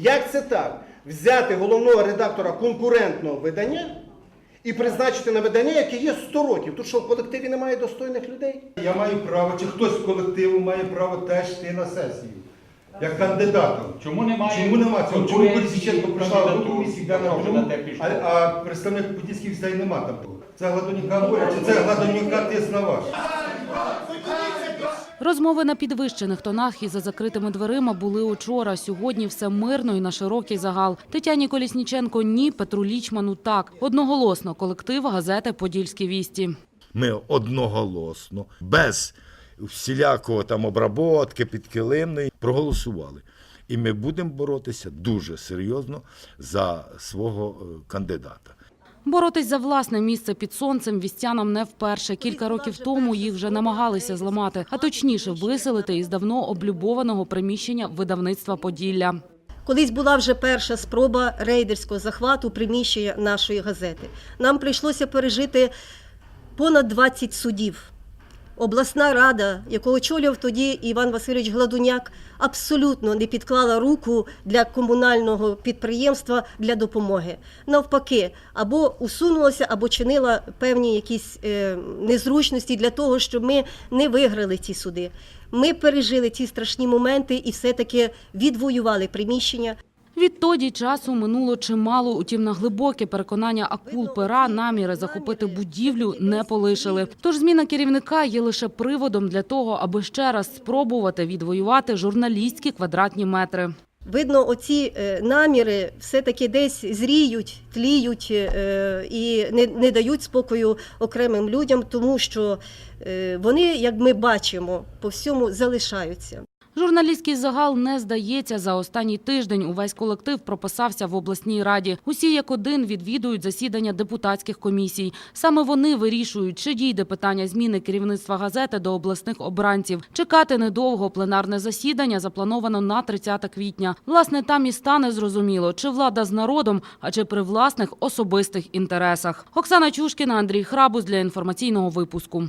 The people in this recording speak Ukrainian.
Як це так? Взяти головного редактора конкурентного видання і призначити на видання, яке є 100 років. Тут що в колективі немає достойних людей? Я маю право, чи хтось з колективу має право теж йти на сесію. Як кандидатом. Чому немає Чому нема цього? Чому конкуренції прийшла в комісію, де на те пішло? А, а представник подільських стей нема там. Це Гладонюка говорить, чи це Гладонюка тиск на ваш? Розмови на підвищених тонах і за закритими дверима були учора. Сьогодні все мирно і на широкий загал. Тетяні Колісніченко – ні, Петру Лічману – так. Одноголосно колектив газети «Подільські вісті». Ми одноголосно, без всілякого там обработки підкилимної, проголосували. І ми будемо боротися дуже серйозно за свого е, кандидата. Боротись за власне місце під сонцем вістянам не вперше. Кілька років тому їх вже намагалися зламати, а точніше виселити із давно облюбованого приміщення видавництва «Поділля». Колись була вже перша спроба рейдерського захвату приміщення нашої газети. Нам прийшлося пережити понад 20 судів. Обласна рада, яку очолював тоді Іван Васильович Гладуняк, абсолютно не підклала руку для комунального підприємства для допомоги. Навпаки, або усунулася, або чинила певні якісь е, незручності для того, щоб ми не виграли ці суди. Ми пережили ці страшні моменти і все-таки відвоювали приміщення. Відтоді часу минуло чимало, утім на глибоке переконання акул пера наміри захопити будівлю не полишили. Тож зміна керівника є лише приводом для того, аби ще раз спробувати відвоювати журналістські квадратні метри. Видно, оці е, наміри все-таки десь зріють, тліють е, і не, не дають спокою окремим людям, тому що е, вони, як ми бачимо, по всьому залишаються. Журналістський загал не здається. За останній тиждень увесь колектив прописався в обласній раді. Усі як один відвідують засідання депутатських комісій. Саме вони вирішують, чи дійде питання зміни керівництва газети до обласних обранців. Чекати недовго пленарне засідання заплановано на 30 квітня. Власне, там і стане зрозуміло, чи влада з народом, а чи при власних особистих інтересах. Оксана Чушкіна, Андрій Храбус для інформаційного випуску.